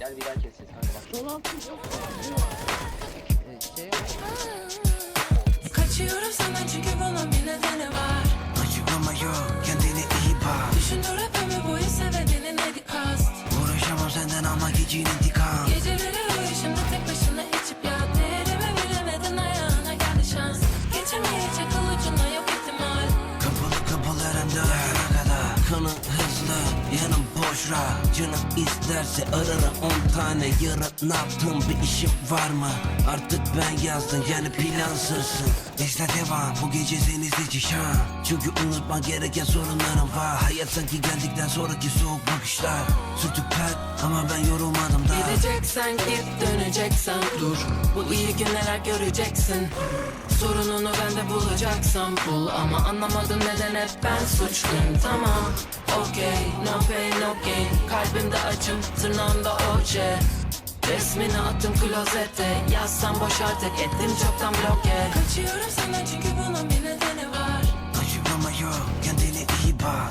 Gel bir daha keseceğiz kanka bak. Sol altı Ee, şey Kaçıyorum senden çünkü bunun bir nedeni var. Açıklama yok kendine iyi bak. Düşündür hep ömür boyu sevediğinin neydi kast? Uğraşamam senden almak için intikam Geceleri uyu şimdi tek başına içip ya Değerimi bilemedin ayağına geldi şans. Geçemeyecek ucuna yok ihtimal. Kapalı kapılarım dağına kadar. Kanı hızlı yanım boş rahat Canım isterse ararım on tane Yarın ne yaptığım bir işim var mı? Artık ben yazdım yani plansızsın. İşte devam bu gece seni seçiş ha Çünkü unutma gereken sorunlarım var. Hayat sanki geldikten sonraki soğuk bakışlar. Sürtük pert ama ben yorulmadım daha Gideceksen git döneceksen dur. Bu iyi günler göreceksin Sorununu bende bulacaksan bul. Ama anlamadım neden hep ben suçluyum. Tamam okey no pain no gain. Kalbimde acım tırnağımda oje. Resmini attım klozete. Yazsam boş artık ettim çoktan bloke. Kaçıyorum senden çünkü bunun bir nedeni var. Açıklama yok kendine iyi bak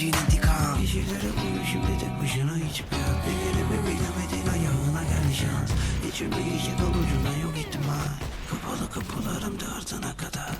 acil intikam. Geceleri uyuşum bir tek başına içip ya Ellerimi bilemedin ayağına geldi şans. İçim iyice dolucuna yok ihtimal. Kapalı kapılarım da ardına kadar.